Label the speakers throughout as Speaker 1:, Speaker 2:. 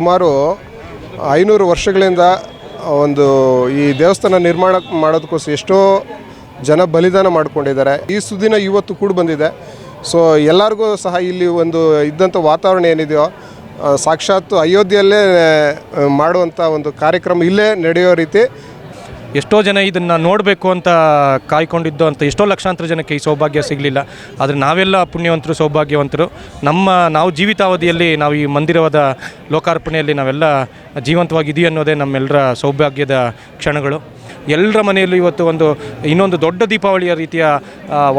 Speaker 1: ಸುಮಾರು ಐನೂರು ವರ್ಷಗಳಿಂದ ಒಂದು ಈ ದೇವಸ್ಥಾನ ನಿರ್ಮಾಣ ಮಾಡೋದಕ್ಕೋಸ್ಕರ ಎಷ್ಟೋ ಜನ ಬಲಿದಾನ ಮಾಡ್ಕೊಂಡಿದ್ದಾರೆ. ಈ ಸುದಿನ ಇವತ್ತು ಕೂಡ ಬಂದಿದೆ. ಸೊ ಎಲ್ಲರಿಗೂ ಸಹ ಇಲ್ಲಿ ಒಂದು ಇದ್ದಂಥ ವಾತಾವರಣ ಏನಿದೆಯೋ ಸಾಕ್ಷಾತ್ ಅಯೋಧ್ಯೆಯಲ್ಲೇ ಮಾಡುವಂಥ ಒಂದು ಕಾರ್ಯಕ್ರಮ ಇಲ್ಲೇ ನಡೆಯೋ ರೀತಿ
Speaker 2: ಎಷ್ಟೋ ಜನ ಇದನ್ನು ನೋಡಬೇಕು ಅಂತ ಕಾಯ್ಕೊಂಡಿದ್ದು ಅಂತ ಎಷ್ಟೋ ಲಕ್ಷಾಂತರ ಜನಕ್ಕೆ ಈ ಸೌಭಾಗ್ಯ ಸಿಗಲಿಲ್ಲ. ಆದರೆ ನಾವೆಲ್ಲ ಪುಣ್ಯವಂತರು, ಸೌಭಾಗ್ಯವಂತರು. ನಮ್ಮ ನಾವು ಜೀವಿತಾವಧಿಯಲ್ಲಿ ನಾವು ಈ ಮಂದಿರವಾದ ಲೋಕಾರ್ಪಣೆಯಲ್ಲಿ ನಾವೆಲ್ಲ ಜೀವಂತವಾಗಿದೀವಿ ಅನ್ನೋದೇ ನಮ್ಮೆಲ್ಲರ ಸೌಭಾಗ್ಯದ ಕ್ಷಣಗಳು. ಎಲ್ಲರ ಮನೆಯಲ್ಲೂ ಇವತ್ತು ಒಂದು ಇನ್ನೊಂದು ದೊಡ್ಡ ದೀಪಾವಳಿಯ ರೀತಿಯ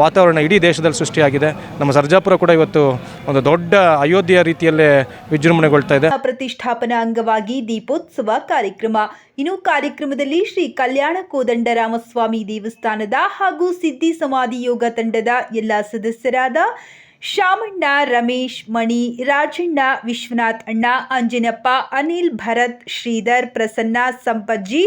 Speaker 2: ವಾತಾವರಣ ಇಡೀ ದೇಶದಲ್ಲಿ ಸೃಷ್ಟಿಯಾಗಿದೆ. ನಮ್ಮ ಸರ್ಜಾಪುರ ಕೂಡ ಇವತ್ತು ಒಂದು ದೊಡ್ಡ ಅಯೋಧ್ಯೆಯ ರೀತಿಯಲ್ಲೇ ವಿಜೃಂಭಣೆಗೊಳ್ತಾ ಇದೆ.
Speaker 3: ಪ್ರತಿಷ್ಠಾಪನಾ ಅಂಗವಾಗಿ ದೀಪೋತ್ಸವ ಕಾರ್ಯಕ್ರಮ. ಇನ್ನು ಕಾರ್ಯಕ್ರಮದಲ್ಲಿ ಶ್ರೀ ಕಲ್ಯಾಣ ಕೋದಂಡರಾಮಸ್ವಾಮಿ ದೇವಸ್ಥಾನದ ಹಾಗೂ ಸಿದ್ಧಿ ಸಮಾಧಿ ಯೋಗ ತಂಡದ ಎಲ್ಲ ಸದಸ್ಯರಾದ ಶಾಮಣ್ಣ, ರಮೇಶ್, ಮಣಿ, ರಾಜಣ್ಣ, ವಿಶ್ವನಾಥ್ ಅಣ್ಣ, ಅಂಜಿನಪ್ಪ, ಅನಿಲ್ ಭರತ್, ಶ್ರೀಧರ್, ಪ್ರಸನ್ನ, ಸಂಪಜ್ಜಿ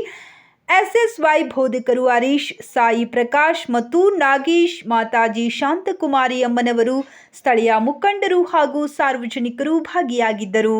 Speaker 3: ಎಸ್ಎಸ್ವೈ ಬೋಧಕರು ಹರೀಶ್, ಸಾಯಿ ಪ್ರಕಾಶ್ ಮತ್ತು ನಾಗೇಶ್ ಮಾತಾಜಿ ಶಾಂತಕುಮಾರಿ ಅಮ್ಮನವರು ಸ್ಥಳೀಯ ಮುಖಂಡರು ಹಾಗೂ ಸಾರ್ವಜನಿಕರು ಭಾಗಿಯಾಗಿದ್ದರು.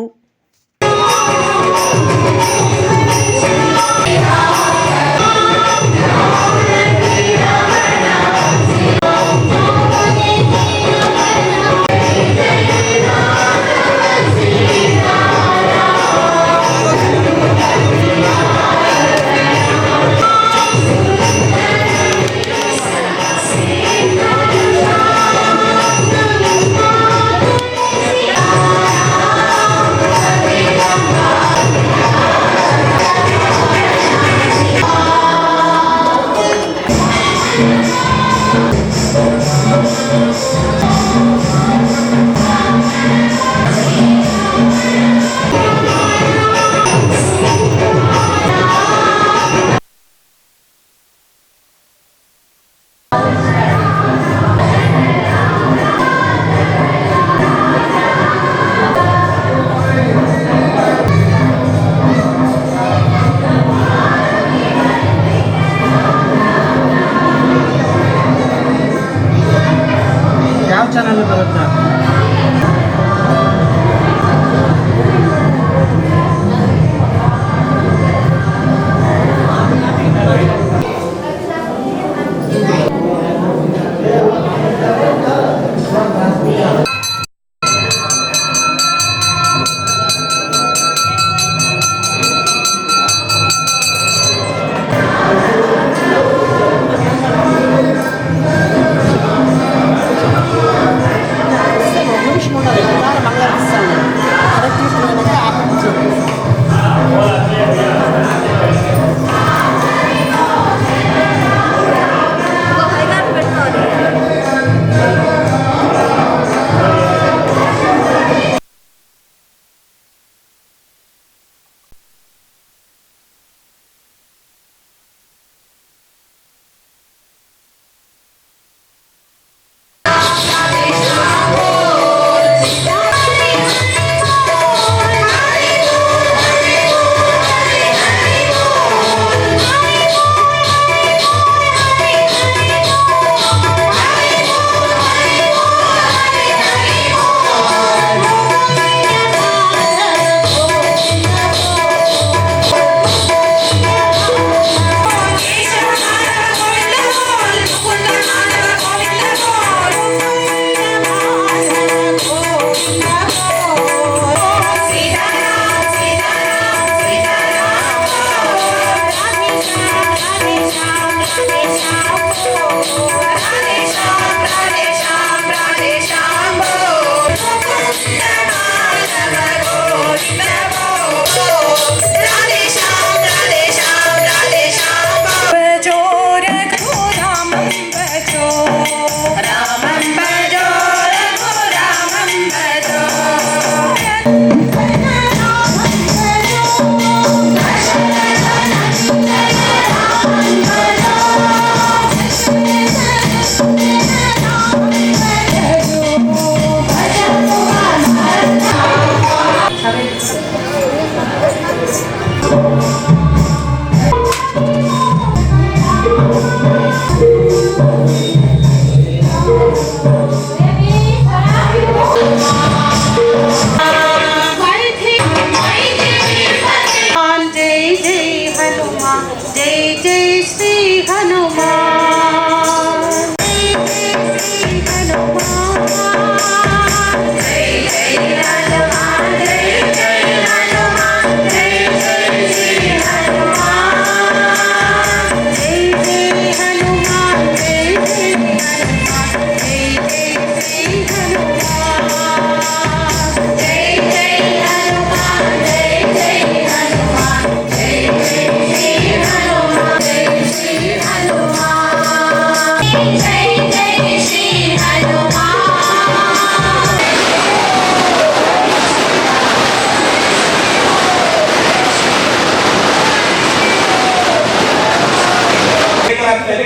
Speaker 4: শেখানো características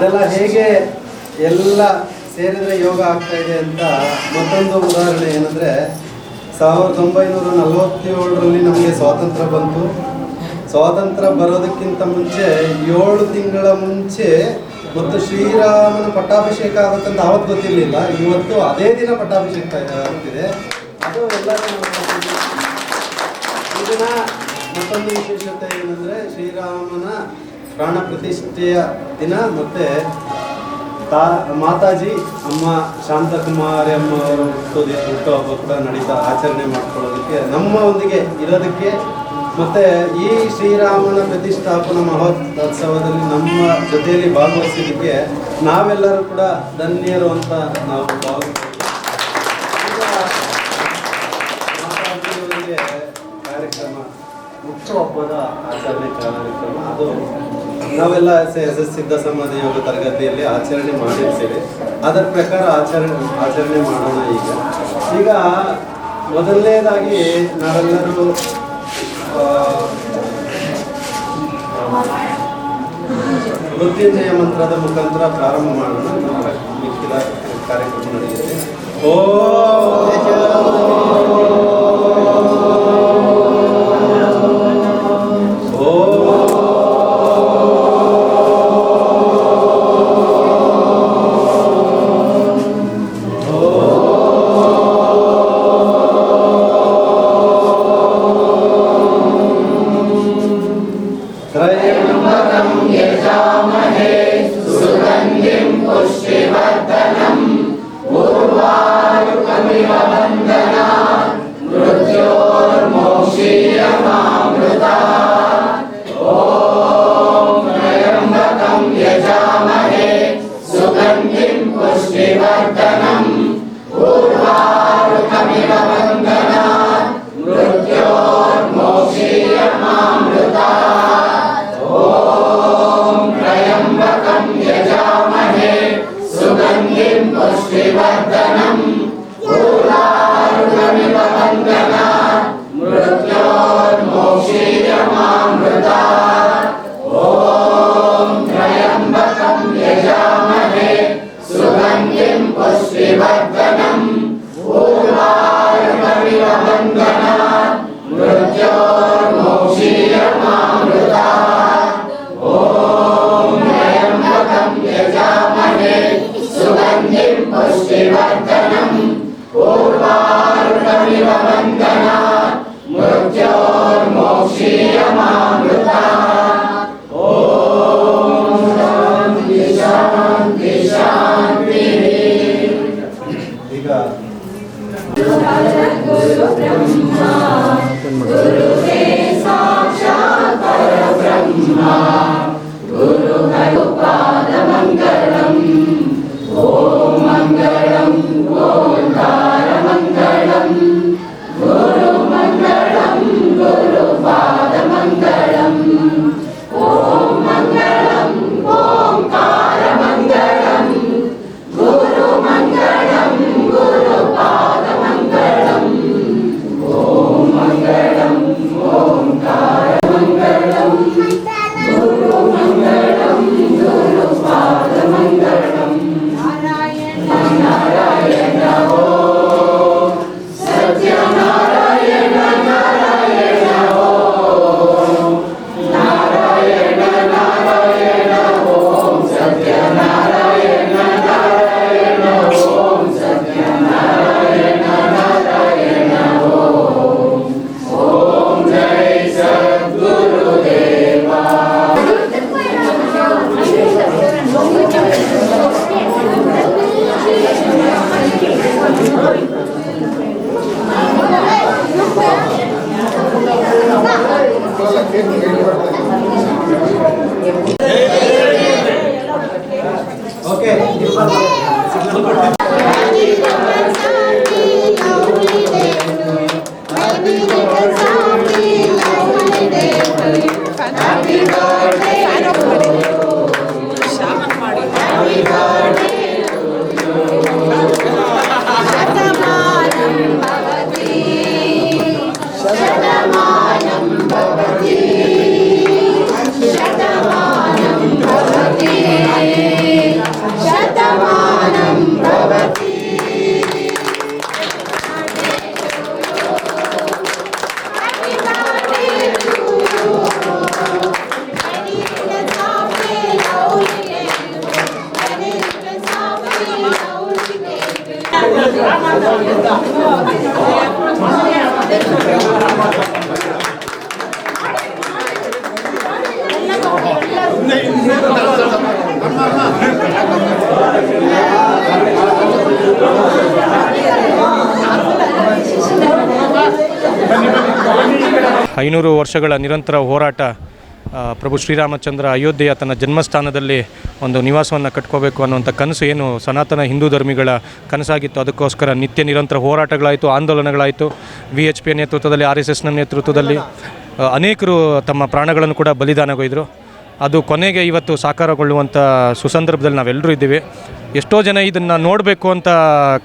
Speaker 5: ಅದೆಲ್ಲ ಹೇಗೆ ಎಲ್ಲ ಸೇರಿದ್ರೆ ಯೋಗ ಆಗ್ತಾ ಇದೆ ಅಂತ ಮತ್ತೊಂದು ಉದಾಹರಣೆ ಏನಂದ್ರೆ ಸಾವಿರದ ಒಂಬೈನೂರ ನಲವತ್ತೇಳರಲ್ಲಿ ನಮಗೆ ಸ್ವಾತಂತ್ರ್ಯ ಬಂತು. ಸ್ವಾತಂತ್ರ್ಯ ಬರೋದಕ್ಕಿಂತ ಮುಂಚೆ ಏಳು ತಿಂಗಳ ಮುಂಚೆ ಮತ್ತು ಶ್ರೀರಾಮನ ಪಟ್ಟಾಭಿಷೇಕ ಆಗುತ್ತಂತ ಆವತ್ತು ಗೊತ್ತಿರಲಿಲ್ಲ. ಇವತ್ತು ಅದೇ ದಿನ ಪಟ್ಟಾಭಿಷೇಕ ಆಗುತ್ತಿದೆ ಅದು ಎಲ್ಲರೂ ಇದನ್ನ ಮತ್ತೊಂದು ವಿಶೇಷತೆ ಏನಂದ್ರೆ ಶ್ರೀರಾಮನ ಪ್ರಾಣ ಪ್ರತಿಷ್ಠೆಯ ದಿನ ಮತ್ತೆ ತಾ, ಮಾತಾಜಿ, ಅಮ್ಮ ಶಾಂತಕುಮಾರಿ ಅಮ್ಮ ಹುಟ್ಟೋದಿ ಹುಟ್ಟುದಿ, ಹುಟ್ಟುಹಬ್ಬ ಕೂಡ ನಡೀತಾ ಆಚರಣೆ ಮಾಡ್ಕೊಳ್ಳೋದಕ್ಕೆ ನಮ್ಮೊಂದಿಗೆ ಇರೋದಕ್ಕೆ ಮತ್ತೆ ಈ ಶ್ರೀರಾಮನ ಪ್ರತಿಷ್ಠಾಪನ ಮಹೋತ್ಸವದಲ್ಲಿ ನಮ್ಮ ಜೊತೆಯಲ್ಲಿ ಭಾಗವಹಿಸಿದ್ದಕ್ಕೆ ನಾವೆಲ್ಲರೂ ಕೂಡ ಧನ್ಯರು ಅಂತ ನಾವು ಭಾವಿಸ್ತೀವಿ ಈಗ ಮಾತಾಜಿಯವರಿಗೆ ಕಾರ್ಯಕ್ರಮ ಹುಟ್ಟುಹಬ್ಬದ ಆಚರಣೆ ಕಾರ್ಯಕ್ರಮ ಅದು. ನಾವೆಲ್ಲ ಎಸ್ ಎಸ್ ಸಿದ್ಧ ಸಮಾಧಿ ಯೋಗ ತರಗತಿಯಲ್ಲಿ ಆಚರಣೆ ಮಾಡಿರ್ತೇವೆ. ಅದರ ಪ್ರಕಾರ ಆಚರಣೆ ಆಚರಣೆ ಮಾಡೋಣ ಈಗ. ಈಗ ಮೊದಲನೇದಾಗಿ ನಾವೆಲ್ಲರೂ ಮೃತ್ಯುಂಜಯ ಮಂತ್ರದ ಮುಖಾಂತರ ಪ್ರಾರಂಭ ಮಾಡೋಣ. ಮಿಕ್ಕಿದ ಕಾರ್ಯಕ್ರಮ ನಡೆಯುತ್ತೆ. ಓ!
Speaker 6: मंगलम
Speaker 2: ಐನೂರು ವರ್ಷಗಳ ನಿರಂತರ ಹೋರಾಟ ಪ್ರಭು ಶ್ರೀರಾಮಚಂದ್ರ ಅಯೋಧ್ಯೆಯ ತನ್ನ ಜನ್ಮಸ್ಥಾನದಲ್ಲಿ ಒಂದು ನಿವಾಸವನ್ನು ಕಟ್ಕೋಬೇಕು ಅನ್ನುವಂಥ ಕನಸು ಏನು ಸನಾತನ ಹಿಂದೂ ಧರ್ಮಿಗಳ ಕನಸಾಗಿತ್ತು. ಅದಕ್ಕೋಸ್ಕರ ನಿತ್ಯ ನಿರಂತರ ಹೋರಾಟಗಳಾಯಿತು, ಆಂದೋಲನಗಳಾಯಿತು. ವಿ ಎಚ್ ಪಿ ನೇತೃತ್ವದಲ್ಲಿ ಆರ್ ಎಸ್ ಎಸ್ನ ನೇತೃತ್ವದಲ್ಲಿ ಅನೇಕರು ತಮ್ಮ ಪ್ರಾಣಗಳನ್ನು ಕೂಡ ಬಲಿದಾನಗೊಯ್ದರು. ಅದು ಕೊನೆಗೆ ಇವತ್ತು ಸಾಕಾರಗೊಳ್ಳುವಂಥ ಸುಸಂದರ್ಭದಲ್ಲಿ ನಾವೆಲ್ಲರೂ ಇದ್ದೀವಿ. ಎಷ್ಟೋ ಜನ ಇದನ್ನು ನೋಡಬೇಕು ಅಂತ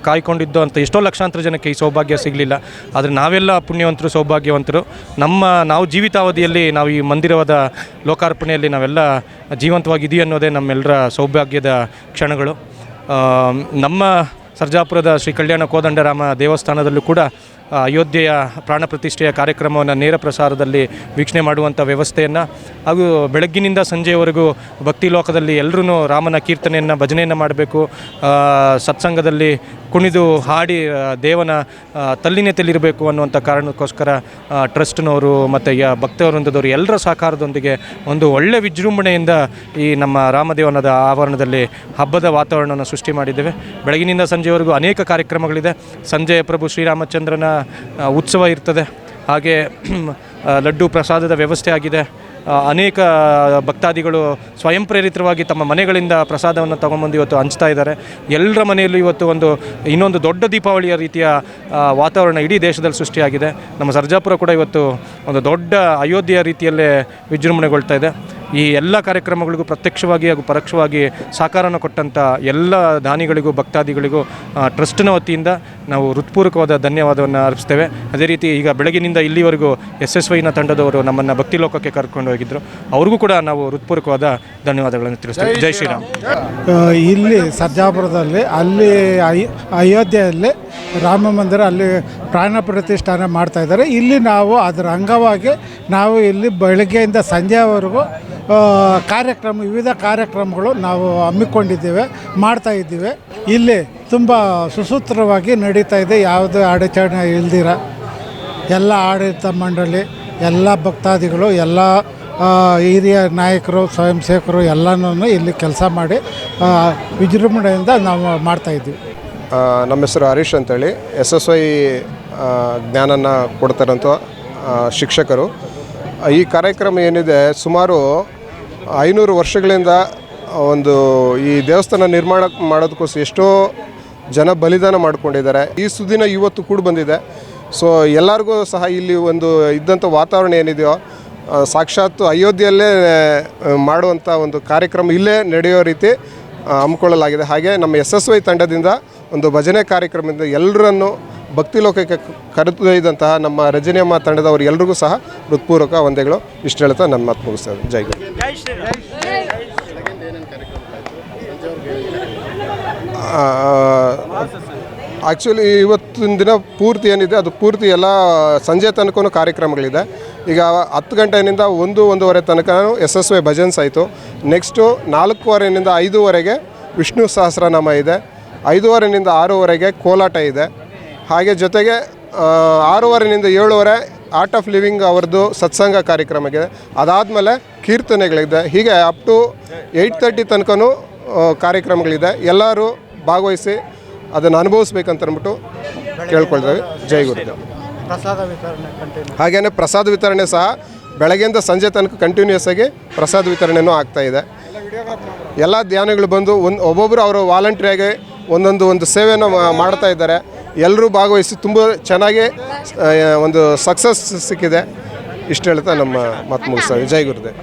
Speaker 2: ಕಾಯ್ಕೊಂಡಿದ್ದು ಅಂತ ಎಷ್ಟೋ ಲಕ್ಷಾಂತರ ಜನಕ್ಕೆ ಈ ಸೌಭಾಗ್ಯ ಸಿಗಲಿಲ್ಲ. ಆದರೆ ನಾವೆಲ್ಲ ಪುಣ್ಯವಂತರು, ಸೌಭಾಗ್ಯವಂತರು. ನಮ್ಮ ನಾವು ಜೀವಿತಾವಧಿಯಲ್ಲಿ, ನಾವು ಈ ಮಂದಿರವಾದ ಲೋಕಾರ್ಪಣೆಯಲ್ಲಿ ನಾವೆಲ್ಲ ಜೀವಂತವಾಗಿದ್ದೀವಿ ಅನ್ನೋದೇ ನಮ್ಮೆಲ್ಲರ ಸೌಭಾಗ್ಯದ ಕ್ಷಣಗಳು. ನಮ್ಮ ಸರ್ಜಾಪುರದ ಶ್ರೀ ಕಲ್ಯಾಣ ಕೋದಂಡರಾಮ ದೇವಸ್ಥಾನದಲ್ಲೂ ಕೂಡ ಅಯೋಧ್ಯೆಯ ಪ್ರಾಣ ಪ್ರತಿಷ್ಠೆಯ ಕಾರ್ಯಕ್ರಮವನ್ನು ನೇರ ಪ್ರಸಾರದಲ್ಲಿ ವೀಕ್ಷಣೆ ಮಾಡುವಂಥ ವ್ಯವಸ್ಥೆಯನ್ನು ಹಾಗೂ ಬೆಳಗ್ಗಿನಿಂದ ಸಂಜೆಯವರೆಗೂ ಭಕ್ತಿ ಲೋಕದಲ್ಲಿ ಎಲ್ಲರೂ ರಾಮನ ಕೀರ್ತನೆಯನ್ನು, ಭಜನೆಯನ್ನು ಮಾಡಬೇಕು. ಸತ್ಸಂಗದಲ್ಲಿ ಕುಣಿದು ಹಾಡಿ ದೇವನ ತಲ್ಲಿನೆತ್ತಲಿರಬೇಕು ಅನ್ನುವಂಥ ಕಾರಣಕ್ಕೋಸ್ಕರ ಟ್ರಸ್ಟ್ನವರು ಮತ್ತು ಯ, ಭಕ್ತವೃಂದದವರು ಎಲ್ಲರ ಸಹಕಾರದೊಂದಿಗೆ ಒಂದು ಒಳ್ಳೆಯ ವಿಜೃಂಭಣೆಯಿಂದ ಈ ನಮ್ಮ ರಾಮದೇವನದ ಆವರಣದಲ್ಲಿ ಹಬ್ಬದ ವಾತಾವರಣವನ್ನು ಸೃಷ್ಟಿ ಮಾಡಿದ್ದೇವೆ. ಬೆಳಗಿನಿಂದ ಸಂಜೆವರೆಗೂ ಅನೇಕ ಕಾರ್ಯಕ್ರಮಗಳಿದೆ. ಸಂಜೆ ಪ್ರಭು ಶ್ರೀರಾಮಚಂದ್ರನ ಉತ್ಸವ ಇರ್ತದೆ. ಹಾಗೆ ಲಡ್ಡು ಪ್ರಸಾದದ ವ್ಯವಸ್ಥೆ ಆಗಿದೆ. ಅನೇಕ ಭಕ್ತಾದಿಗಳು ಸ್ವಯಂ ಪ್ರೇರಿತವಾಗಿ ತಮ್ಮ ಮನೆಗಳಿಂದ ಪ್ರಸಾದವನ್ನು ತಗೊಂಬಂದು ಇವತ್ತು ಹಂಚ್ತಾ ಇದ್ದಾರೆ. ಎಲ್ಲರ ಮನೆಯಲ್ಲೂ ಇವತ್ತು ಒಂದು ಇನ್ನೊಂದು ದೊಡ್ಡ ದೀಪಾವಳಿಯ ರೀತಿಯ ವಾತಾವರಣ ಇಡೀ ದೇಶದಲ್ಲಿ ಸೃಷ್ಟಿಯಾಗಿದೆ. ನಮ್ಮ ಸರ್ಜಾಪುರ ಕೂಡ ಇವತ್ತು ಒಂದು ದೊಡ್ಡ ಅಯೋಧ್ಯೆಯ ರೀತಿಯಲ್ಲೇ ವಿಜೃಂಭಣೆಗೊಳ್ತಾ ಇದೆ. ಈ ಎಲ್ಲ ಕಾರ್ಯಕ್ರಮಗಳಿಗೂ ಪ್ರತ್ಯಕ್ಷವಾಗಿ ಹಾಗೂ ಪರೋಕ್ಷವಾಗಿ ಸಹಕಾರನ ಕೊಟ್ಟಂಥ ಎಲ್ಲ ದಾನಿಗಳಿಗೂ, ಭಕ್ತಾದಿಗಳಿಗೂ ಟ್ರಸ್ಟ್ನ ವತಿಯಿಂದ ನಾವು ಹೃತ್ಪೂರ್ವಕವಾದ ಧನ್ಯವಾದವನ್ನು ಅರ್ಪಿಸ್ತೇವೆ. ಅದೇ ರೀತಿ ಈಗ ಬೆಳಗಿನಿಂದ ಇಲ್ಲಿವರೆಗೂ ಎಸ್ ಎಸ್ ವೈನ ತಂಡದವರು ನಮ್ಮನ್ನು ಭಕ್ತಿ ಲೋಕಕ್ಕೆ ಕರ್ಕೊಂಡು ಹೋಗಿದ್ದರು ಅವ್ರಿಗೂ ಕೂಡ ನಾವು ಹೃತ್ಪೂರ್ವಕವಾದ ಧನ್ಯವಾದಗಳನ್ನು ತಿಳಿಸ್ತೇವೆ. ಜೈ ಶ್ರೀರಾಮ್.
Speaker 7: ಇಲ್ಲಿ ಸರ್ಜಾಪುರದಲ್ಲಿ, ಅಲ್ಲಿ ಅಯ್- ಅಯೋಧ್ಯೆಯಲ್ಲಿ ರಾಮ ಮಂದಿರ ಅಲ್ಲಿ ಪ್ರಾಣ ಪ್ರತಿಷ್ಠಾನ ಮಾಡ್ತಾ ಇದ್ದಾರೆ. ಇಲ್ಲಿ ನಾವು ಅದರ ಅಂಗವಾಗಿ ನಾವು ಇಲ್ಲಿ ಬೆಳಗ್ಗೆಯಿಂದ ಸಂಜೆವರೆಗೂ ಕಾರ್ಯಕ್ರಮ, ವಿವಿಧ ಕಾರ್ಯಕ್ರಮಗಳು ನಾವು ಹಮ್ಮಿಕೊಂಡಿದ್ದೇವೆ, ಮಾಡ್ತಾ ಇದ್ದೀವಿ. ಇಲ್ಲಿ ತುಂಬ ಸುಸೂತ್ರವಾಗಿ ನಡೀತಾ ಇದೆ. ಯಾವುದೇ ಅಡಚಣೆ ಇಲ್ದಿರ ಎಲ್ಲ ಆಡಳಿತ ಮಂಡಳಿ, ಎಲ್ಲ ಭಕ್ತಾದಿಗಳು, ಎಲ್ಲ ಹಿರಿಯ ನಾಯಕರು ಸ್ವಯಂ ಸೇವಕರು ಎಲ್ಲನೂ ಇಲ್ಲಿ ಕೆಲಸ ಮಾಡಿ ವಿಜೃಂಭಣೆಯಿಂದ ನಾವು ಮಾಡ್ತಾಯಿದ್ದೀವಿ
Speaker 1: ನಮ್ಮ ಹೆಸರು ಹರೀಶ್ ಅಂತೇಳಿ. ಎಸ್ ಎಸ್ ವೈ ಜ್ಞಾನನ ಕೊಡ್ತಾರಂಥ ಶಿಕ್ಷಕರು. ಈ ಕಾರ್ಯಕ್ರಮ ಏನಿದೆ, ಸುಮಾರು ಐನೂರು ವರ್ಷಗಳಿಂದ ಒಂದು ಈ ದೇವಸ್ಥಾನ ನಿರ್ಮಾಣ ಮಾಡೋದಕ್ಕೋಸ್ಕರ ಎಷ್ಟೋ ಜನ ಬಲಿದಾನ ಮಾಡಿಕೊಂಡಿದ್ದಾರೆ. ಈ ಸುದಿನ ಇವತ್ತು ಕೂಡ ಬಂದಿದೆ. ಸೊ ಎಲ್ಲರಿಗೂ ಸಹ ಇಲ್ಲಿ ಒಂದು ಇದ್ದಂಥ ವಾತಾವರಣ ಏನಿದೆಯೋ ಸಾಕ್ಷಾತ್ ಅಯೋಧ್ಯೆಯಲ್ಲೇ ಮಾಡುವಂಥ ಒಂದು ಕಾರ್ಯಕ್ರಮ ಇಲ್ಲೇ ನಡೆಯೋ ರೀತಿ ಹಮ್ಮಿಕೊಳ್ಳಲಾಗಿದೆ. ಹಾಗೆ ನಮ್ಮ ಎಸ್ ತಂಡದಿಂದ ಒಂದು ಭಜನೆ ಕಾರ್ಯಕ್ರಮದಿಂದ ಎಲ್ಲರನ್ನು ಭಕ್ತಿ ಲೋಕಕ್ಕೆ ಕರೆದೊಯ್ದಂತಹ ನಮ್ಮ ರಜನಿಯಮ್ಮ ತಂಡದವರು ಎಲ್ರಿಗೂ ಸಹ ಹೃತ್ಪೂರ್ವಕ ವಂದೆಗಳು ಇಷ್ಟು ಹೇಳ್ತಾ ನನ್ನ ಮಾತು ಮುಗಿಸ್ತೇವೆ ಜೈ ಗುರು ಆ್ಯಕ್ಚುಲಿ ಇವತ್ತಿನ ದಿನ ಪೂರ್ತಿ ಏನಿದೆ ಅದು ಪೂರ್ತಿ ಎಲ್ಲ ಸಂಜೆ ತನಕ ಕಾರ್ಯಕ್ರಮಗಳಿದೆ. ಈಗ ಹತ್ತು ಗಂಟೆಯಿಂದ ಒಂದು ಒಂದೂವರೆ ತನಕ ಎಸ್ ಎಸ್ ವೈ ಭಜನ್ಸ್ ಆಯಿತು ನೆಕ್ಸ್ಟು ನಾಲ್ಕೂವರೆಯಿಂದ ಐದೂವರೆಗೆ ವಿಷ್ಣು ಸಹಸ್ರನಾಮ ಇದೆ. ಐದೂವರೆಯಿಂದ ಆರೂವರೆಗೆ ಕೋಲಾಟ ಇದೆ. ಹಾಗೆ ಜೊತೆಗೆ ಆರೂವರೆಯಿಂದ ಆರೂವರೆನಿಂದ ಏಳುವರೆ ಆರ್ಟ್ ಆಫ್ ಲಿವಿಂಗ್ ಅವ್ರದ್ದು ಸತ್ಸಂಗ ಕಾರ್ಯಕ್ರಮ ಇದೆ ಅದಾದಮೇಲೆ ಕೀರ್ತನೆಗಳಿದೆ. ಹೀಗೆ ಅಪ್ ಟು ಏಯ್ಟ್ ತರ್ಟಿ ತನಕನೂ ಕಾರ್ಯಕ್ರಮಗಳಿದೆ. ಎಲ್ಲರೂ ಭಾಗವಹಿಸಿ ಅದನ್ನು ಅನುಭವಿಸ್ಬೇಕಂತ ಅಂದ್ಬಿಟ್ಟು ಕೇಳ್ಕೊಳ್ತೇವೆ. ಜೈ ಗುರುದೇವ್. ಹಾಗೆಯೇ ಪ್ರಸಾದ ವಿತರಣೆ ಸಹ ಬೆಳಗ್ಗೆಯಿಂದ ಸಂಜೆ ತನಕ ಕಂಟಿನ್ಯೂಸ್ ಆಗಿ ಪ್ರಸಾದ ವಿತರಣೆನೂ ಆಗ್ತಾ ಇದೆ. ಎಲ್ಲ ಧ್ಯಾನಗಳು ಬಂದು ಒಂದು ಒಬ್ಬೊಬ್ಬರು ಅವರು ವಾಲಂಟ್ರಿಯಾಗಿ ಒಂದೊಂದು ಒಂದು ಸೇವೆಯನ್ನು ಮಾಡ್ತಾ ಇದ್ದಾರೆ. ಎಲ್ಲರೂ ಭಾಗವಹಿಸಿ ತುಂಬ ಚೆನ್ನಾಗಿ ಒಂದು ಸಕ್ಸಸ್ ಸಿಕ್ಕಿದೆ. ಇಷ್ಟು ಹೇಳ್ತಾ ನಮ್ಮ ಮಾತು ಮುಗಿಸ್ತಾ ಜೈ ಗುರುದೇವ್.